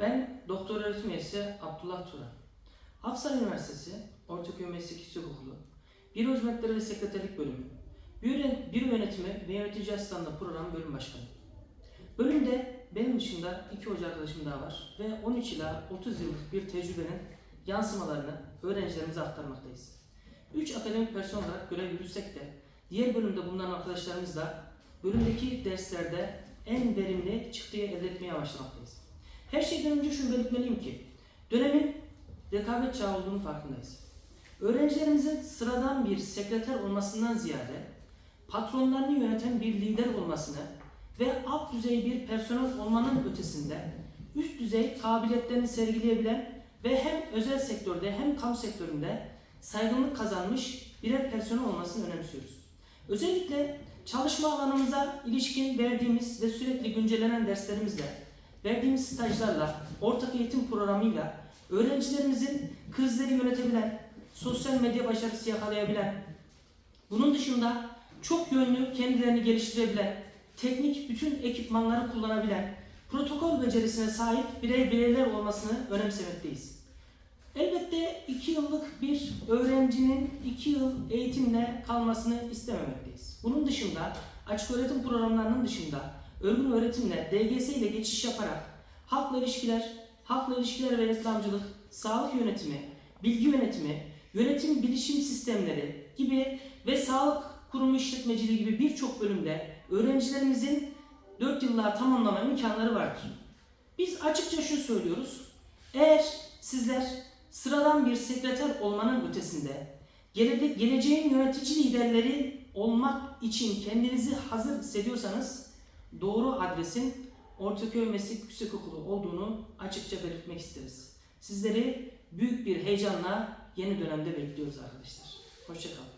Ben doktor öğretim üyesi Abdullah Turan. Aksaray Üniversitesi Ortaköy Meslek Okulu Büro Hizmetleri ve Sekreterlik Bölümü Büro, Yönetimi ve Yönetici Asistanlığı Program Bölüm Başkanı. Bölümde benim dışında iki hoca arkadaşım daha var ve 13 ila 30 yıllık bir tecrübenin yansımalarını öğrencilerimize aktarmaktayız. 3 akademik personel olarak görev yürütsek de diğer bölümde bulunan arkadaşlarımızla bölümdeki derslerde en verimli çıktıyı elde etmeye başlamaktayız. Her şeyden önce şunu belirtmeliyim ki dönemin rekabet çağı olduğunu farkındayız. Öğrencilerimizin sıradan bir sekreter olmasından ziyade patronlarını yöneten bir lider olmasını ve alt düzey bir personel olmanın ötesinde üst düzey kabiliyetlerini sergileyebilen ve hem özel sektörde hem kamu sektöründe saygınlık kazanmış birer personel olmasını önemsiyoruz. Özellikle çalışma alanımıza ilişkin verdiğimiz ve sürekli güncellenen derslerimizle, verdiğimiz stajlarla, ortak eğitim programıyla öğrencilerimizin krizleri yönetebilen, sosyal medya başarısı yakalayabilen, bunun dışında çok yönlü kendilerini geliştirebilen, teknik bütün ekipmanları kullanabilen, protokol becerisine sahip birey bireyler olmasını önemsemekteyiz. Elbette iki yıllık bir öğrencinin iki yıl eğitimle kalmasını istememekteyiz. Bunun dışında açık öğretim programlarının dışında örgün öğretimle DGS ile geçiş yaparak halkla ilişkiler, halkla ilişkiler ve reklamcılık, sağlık yönetimi, bilgi yönetimi, yönetim bilişim sistemleri gibi ve sağlık kurumu işletmeciliği gibi birçok bölümde öğrencilerimizin 4 yıllığa tamamlama imkanları vardır. Biz açıkça şu söylüyoruz. Eğer sizler sıradan bir sekreter olmanın ötesinde gele- geleceğin yönetici liderleri olmak için kendinizi hazır hissediyorsanız doğru adresin Ortaköy Meslek Yüksek Okulu olduğunu açıkça belirtmek isteriz. Sizleri büyük bir heyecanla yeni dönemde bekliyoruz arkadaşlar. Hoşçakalın.